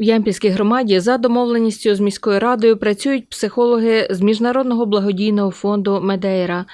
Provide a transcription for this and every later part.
В Ямпільській громаді за домовленістю з міською радою працюють психологи з міжнародного благодійного фонду Медейра.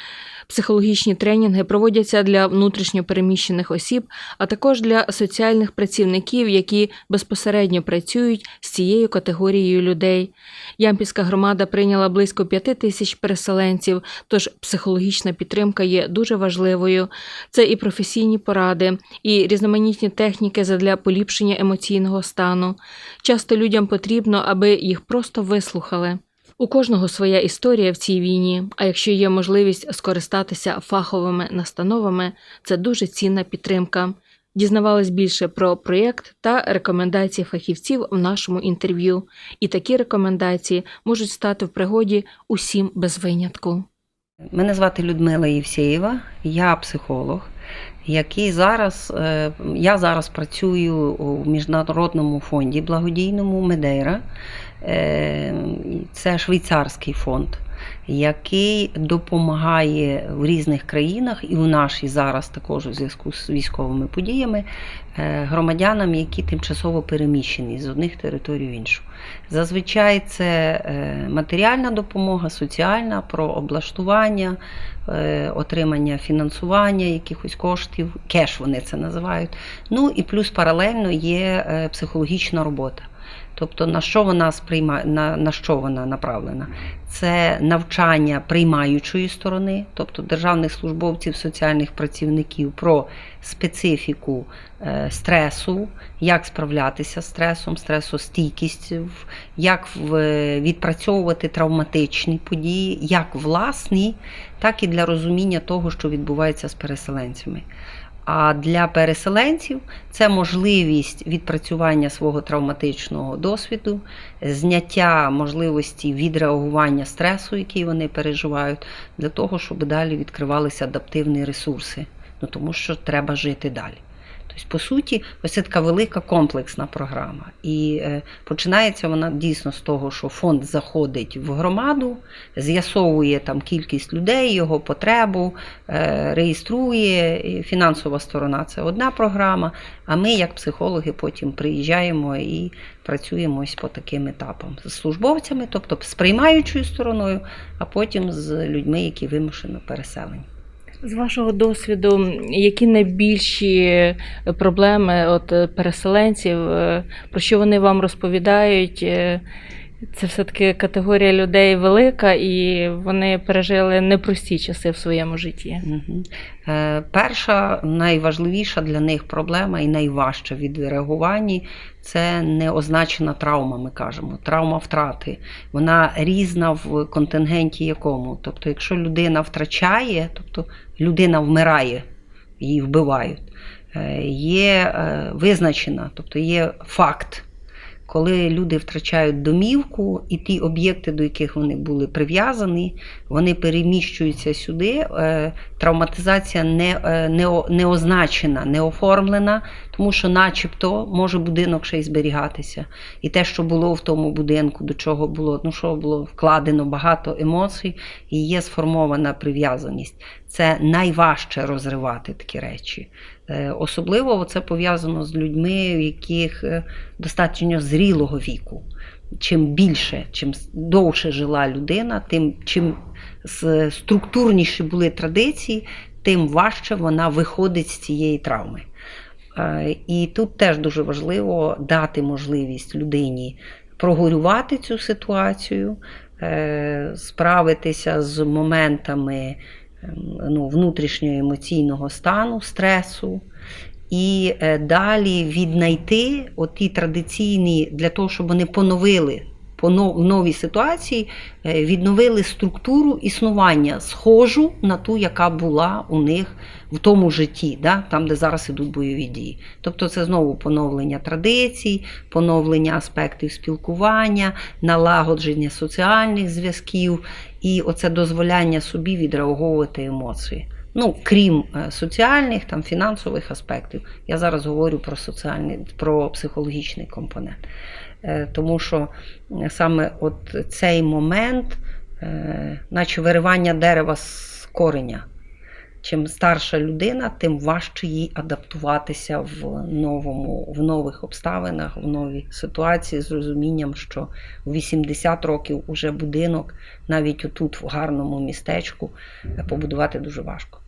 Психологічні тренінги проводяться для внутрішньопереміщених осіб, а також для соціальних працівників, які безпосередньо працюють з цією категорією людей. Ямпільська громада прийняла близько п'яти тисяч переселенців, тож психологічна підтримка є дуже важливою. Це і професійні поради, і різноманітні техніки задля поліпшення емоційного стану. Часто людям потрібно, аби їх просто вислухали. У кожного своя історія в цій війні, а якщо є можливість скористатися фаховими настановами, це дуже цінна підтримка. Дізнавались більше про проєкт та рекомендації фахівців в нашому інтерв'ю. І такі рекомендації можуть стати в пригоді усім без винятку. Мене звати Людмила Євсєєва, я психолог, який зараз е, я зараз працюю у міжнародному фонді благодійному Медейра. Е, Це швейцарський фонд, який допомагає в різних країнах і в нашій зараз також у зв'язку з військовими подіями е, громадянам, які тимчасово переміщені з одних територій в іншу. Зазвичай це е, матеріальна допомога, соціальна, про облаштування, отримання фінансування якихось коштів, кеш вони це називають. Ну і плюс паралельно є психологічна робота. Тобто на що вона сприймає, на, на що вона направлена? Це навчання приймаючої сторони, тобто державних службовців, соціальних працівників про специфіку е, стресу, як справлятися з стресом, стресостійкість, як в- відпрацьовувати травматичні події, як власні, так і для розуміння того, що відбувається з переселенцями. А для переселенців це можливість відпрацювання свого травматичного досвіду, зняття можливості відреагування стресу, який вони переживають, для того, щоб далі відкривалися адаптивні ресурси. Ну тому що треба жити далі. Тобто, по суті, ось така велика комплексна програма. І е, починається вона дійсно з того, що фонд заходить в громаду, з'ясовує там кількість людей, його потребу, е, реєструє. Фінансова сторона це одна програма. А ми, як психологи, потім приїжджаємо і працюємо ось по таким етапам з службовцями, тобто з приймаючою стороною, а потім з людьми, які вимушено переселені. З вашого досвіду, які найбільші проблеми от е, переселенців, е, про що вони вам розповідають? Це все-таки категорія людей велика, і вони пережили непрості часи в своєму житті. Е, Перша найважливіша для них проблема і найважча від реагування це неозначена травма, ми кажемо. Травма втрати. Вона різна в контингенті якому. Тобто, якщо людина втрачає, тобто людина вмирає, її вбивають, е, є е, визначена, тобто є факт. Коли люди втрачають домівку, і ті об'єкти, до яких вони були прив'язані, вони переміщуються сюди. е, Травматизація не, е, не, не означена, не оформлена, тому що, начебто, може будинок ще й зберігатися. І те, що було в тому будинку, до чого було, ну що було вкладено багато емоцій, і є сформована прив'язаність. Це найважче розривати такі речі. Е, Особливо це пов'язано з людьми, в яких е, достатньо зрілого віку. Чим більше, чим довше жила людина, тим чим структурніші були традиції, тим важче вона виходить з цієї травми. Е, І тут теж дуже важливо дати можливість людині прогорювати цю ситуацію, справитися з моментами ну, внутрішнього емоційного стану, стресу. І е, далі віднайти оті традиційні для того, щоб вони поновили по но- новій ситуації, е, відновили структуру існування, схожу на ту, яка була у них в тому житті, да? там, де зараз ідуть бойові дії. Тобто це знову поновлення традицій, поновлення аспектів спілкування, налагодження соціальних зв'язків і оце дозволяння собі відреаговувати емоції. Ну, крім е, соціальних, там, фінансових аспектів, я зараз говорю про соціальний, про психологічний компонент. Е, Тому що е, саме от цей момент, наче виривання дерева з кореня. Чим старша людина, тим важче їй адаптуватися в новому, в нових обставинах, в новій ситуації з розумінням, що в 80 років уже будинок, навіть отут, в гарному містечку, побудувати дуже важко.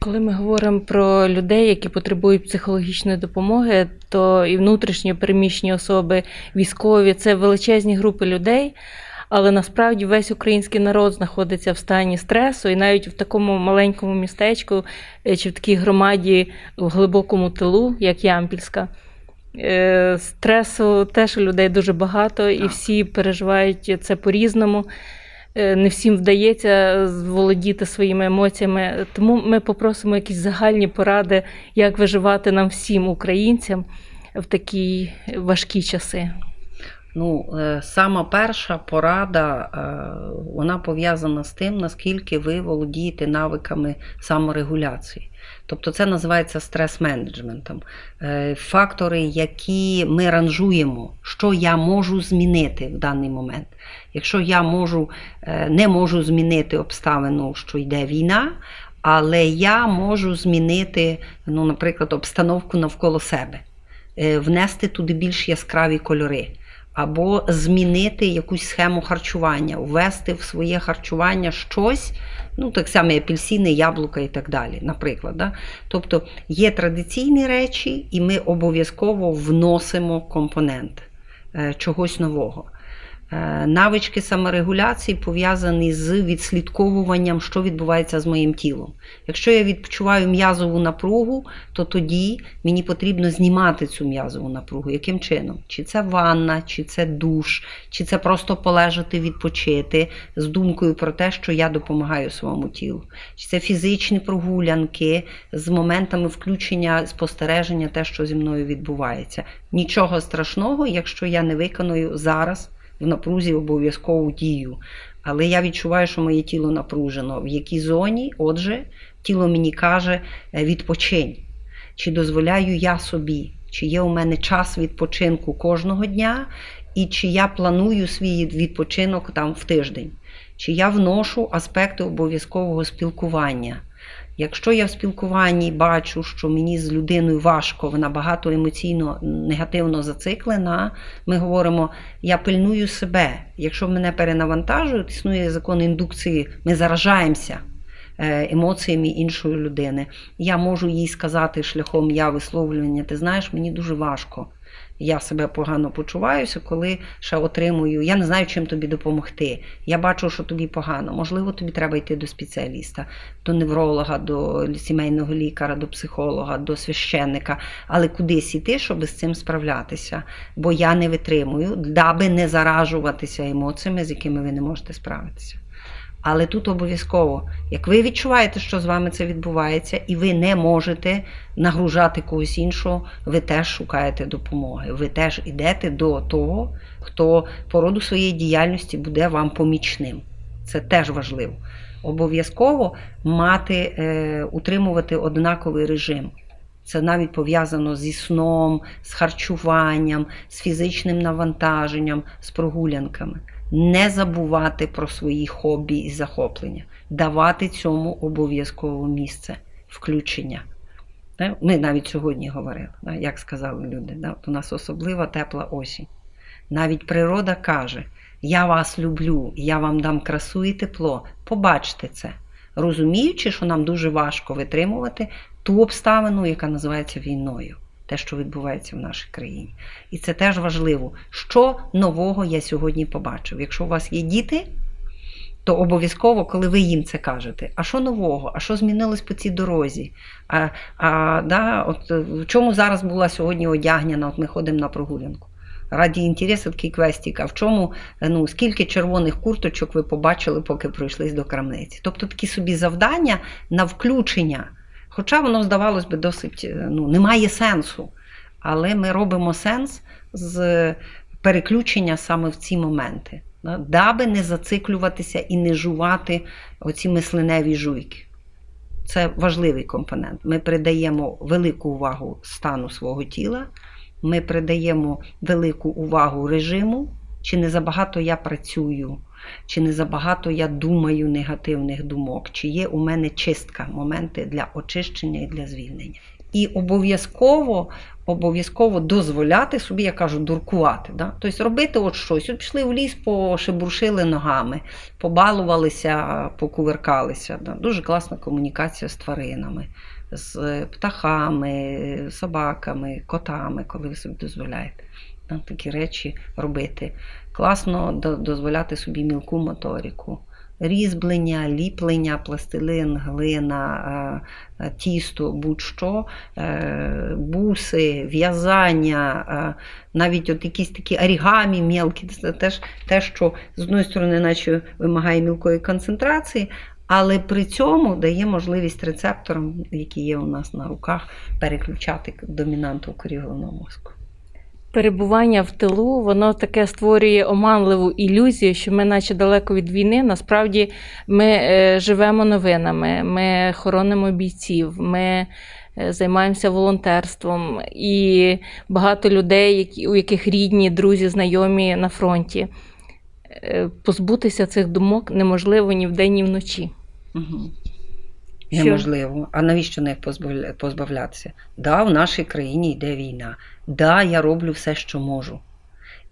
Коли ми говоримо про людей, які потребують психологічної допомоги, то і внутрішньо переміщені особи, військові це величезні групи людей. Але насправді весь український народ знаходиться в стані стресу, і навіть в такому маленькому містечку е, чи в такій громаді в глибокому тилу, як Ямпільська, е, стресу теж у людей дуже багато, і всі переживають це по-різному. Е, Не всім вдається володіти своїми емоціями. Тому ми попросимо якісь загальні поради, як виживати нам всім українцям в такі важкі часи. Ну, е, сама перша порада, е, вона пов'язана з тим, наскільки ви володієте навиками саморегуляції. Тобто це називається стрес-менеджментом. Е, Фактори, які ми ранжуємо, що я можу змінити в даний момент. Якщо я можу, е, не можу змінити обставину, що йде війна, але я можу змінити, ну, наприклад, обстановку навколо себе, е, внести туди більш яскраві кольори або змінити якусь схему харчування, ввести в своє харчування щось, ну так само апельсини, яблука і так далі, наприклад. Да? Тобто є традиційні речі, і ми обов'язково вносимо компонент е, чогось нового. Е, Навички саморегуляції пов'язані з відслідковуванням, що відбувається з моїм тілом. Якщо я відчуваю м'язову напругу, то тоді мені потрібно знімати цю м'язову напругу. Яким чином? Чи це ванна, чи це душ, чи це просто полежати, відпочити з думкою про те, що я допомагаю своєму тілу, чи це фізичні прогулянки з моментами включення, спостереження, те, що зі мною відбувається. Нічого страшного, якщо я не виконую зараз в напрузі обов'язкову дію. Але я відчуваю, що моє тіло напружено. В якій зоні, отже, тіло мені каже е, відпочинь. Чи дозволяю я собі, чи є у мене час відпочинку кожного дня, і чи я планую свій відпочинок там в тиждень, чи я вношу аспекти обов'язкового спілкування. Якщо я в спілкуванні бачу, що мені з людиною важко, вона багато емоційно негативно зациклена, ми говоримо, я пильную себе. Якщо мене перенавантажують, існує закон індукції, ми заражаємося е, емоціями іншої людини. Я можу їй сказати шляхом я висловлювання, ти знаєш, мені дуже важко. Я себе погано почуваюся, коли ще отримую. Я не знаю, чим тобі допомогти. Я бачу, що тобі погано. Можливо, тобі треба йти до спеціаліста, до невролога, до сімейного лікаря, до психолога, до священника, але кудись іти, щоб з цим справлятися. Бо я не витримую, даби не заражуватися емоціями, з якими ви не можете справитися. Але тут обов'язково, як ви відчуваєте, що з вами це відбувається, і ви не можете нагружати когось іншого, ви теж шукаєте допомоги. Ви теж йдете до того, хто по роду своєї діяльності буде вам помічним. Це теж важливо. Обов'язково мати, е, утримувати однаковий режим. Це навіть пов'язано зі сном, з харчуванням, з фізичним навантаженням, з прогулянками. Не забувати про свої хобі і захоплення, давати цьому обов'язково місце, включення. Ми навіть сьогодні говорили, як сказали люди, у нас особлива тепла осінь. Навіть природа каже: Я вас люблю, я вам дам красу і тепло. Побачте це, розуміючи, що нам дуже важко витримувати ту обставину, яка називається війною, те, що відбувається в нашій країні. І це теж важливо. Що нового я сьогодні побачив? Якщо у вас є діти, то обов'язково, коли ви їм це кажете, а що нового, а що змінилось по цій дорозі? А, а, да, от, е, в чому зараз була сьогодні одягнена, от ми ходимо на прогулянку. Раді інтересу такий квестик, а в чому, е, ну, скільки червоних курточок ви побачили, поки пройшлись до крамниці? Тобто такі собі завдання на включення. Хоча воно, здавалось би, досить е, ну, немає сенсу. Але ми робимо сенс з переключення саме в ці моменти, да, даби не зациклюватися і не жувати оці мисленеві жуйки. Це важливий компонент. Ми придаємо велику увагу стану свого тіла, ми придаємо велику увагу режиму, чи не забагато я працюю, чи не забагато я думаю негативних думок, чи є у мене чистка, моменти для очищення і для звільнення. І обов'язково обов'язково дозволяти собі, я кажу, дуркувати. Да? Тобто робити от щось. От пішли в ліс, пошебуршили ногами, побалувалися, покувиркалися. Да? Дуже класна комунікація з тваринами, з птахами, собаками, котами, коли ви собі дозволяєте такі речі робити. Класно дозволяти собі мілку моторику. Різьблення, ліплення, пластилин, глина, е, е, тісто, будь-що, е, буси, в'язання, навіть от якісь такі орігамі мелкі, це теж те, що з одної сторони, наче вимагає мілкої концентрації, але при цьому дає можливість рецепторам, які є у нас на руках, переключати домінанту корі мозку. Перебування в тилу, воно таке створює оманливу ілюзію, що ми, наче далеко від війни, насправді ми е, живемо новинами, ми хоронимо бійців, ми е, займаємося волонтерством, і багато людей, у яких рідні, друзі, знайомі на фронті. Е, Позбутися цих думок неможливо ні вдень, ні вночі. Угу. Що? Неможливо. А навіщо них позбавлятися? Да, в нашій країні йде війна. Да, я роблю все, що можу.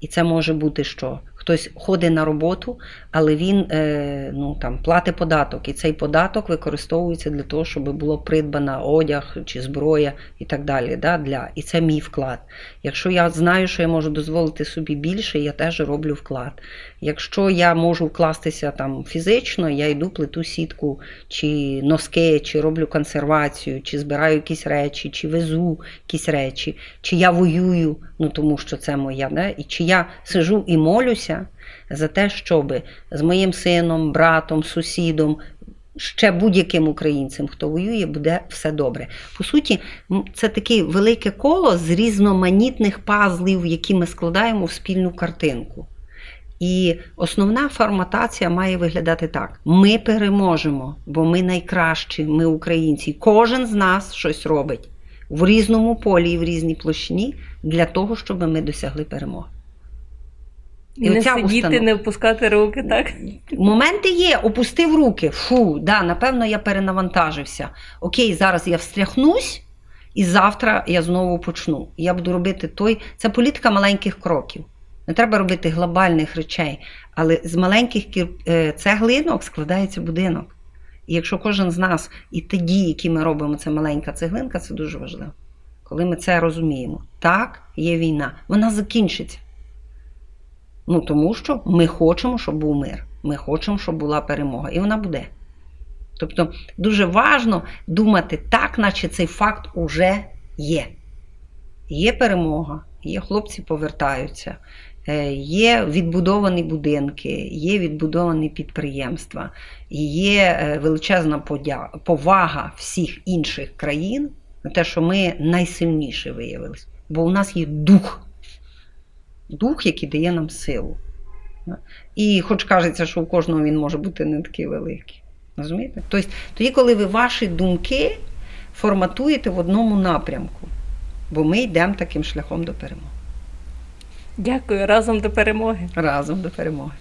І це може бути що? Хтось ходить на роботу, але він е, ну, там, платить податок, і цей податок використовується для того, щоб було придбана одяг чи зброя і так далі. Да, для. І це мій вклад. Якщо я знаю, що я можу дозволити собі більше, я теж роблю вклад. Якщо я можу вкластися там фізично, я йду плету сітку, чи носки, чи роблю консервацію, чи збираю якісь речі, чи везу якісь речі, чи я воюю, ну тому що це моя, да? і чи я сижу і молюся за те, щоб з моїм сином, братом, сусідом. Ще будь-яким українцем, хто воює, буде все добре. По суті, це таке велике коло з різноманітних пазлів, які ми складаємо в спільну картинку. І основна форматація має виглядати так: ми переможемо, бо ми найкращі, ми українці. Кожен з нас щось робить в різному полі і в різній площині для того, щоб ми досягли перемоги. І не сидіти, установа. не опускати руки, так? Моменти є, опустив руки. Фу, да, напевно, я перенавантажився. Окей, зараз я встряхнусь, і завтра я знову почну. Я буду робити той. Це політика маленьких кроків. Не треба робити глобальних речей, але з маленьких кір- е, цеглинок складається будинок. І якщо кожен з нас і ті дії, які ми робимо, це маленька цеглинка, це дуже важливо. Коли ми це розуміємо. Так, є війна. Вона закінчиться. Ну, тому що ми хочемо, щоб був мир. Ми хочемо, щоб була перемога. І вона буде. Тобто дуже важно думати так, наче цей факт уже є. Є перемога, є хлопці повертаються, е, є відбудовані будинки, є відбудовані підприємства, є е, величезна повага всіх інших країн на те, що ми найсильніші виявилися. Бо у нас є дух дух, який дає нам силу. І хоч кажеться, що у кожного він може бути не такий великий. Розумієте? Тобто, тоді, коли ви ваші думки форматуєте в одному напрямку, бо ми йдемо таким шляхом до перемоги. Дякую, разом до перемоги. Разом до перемоги.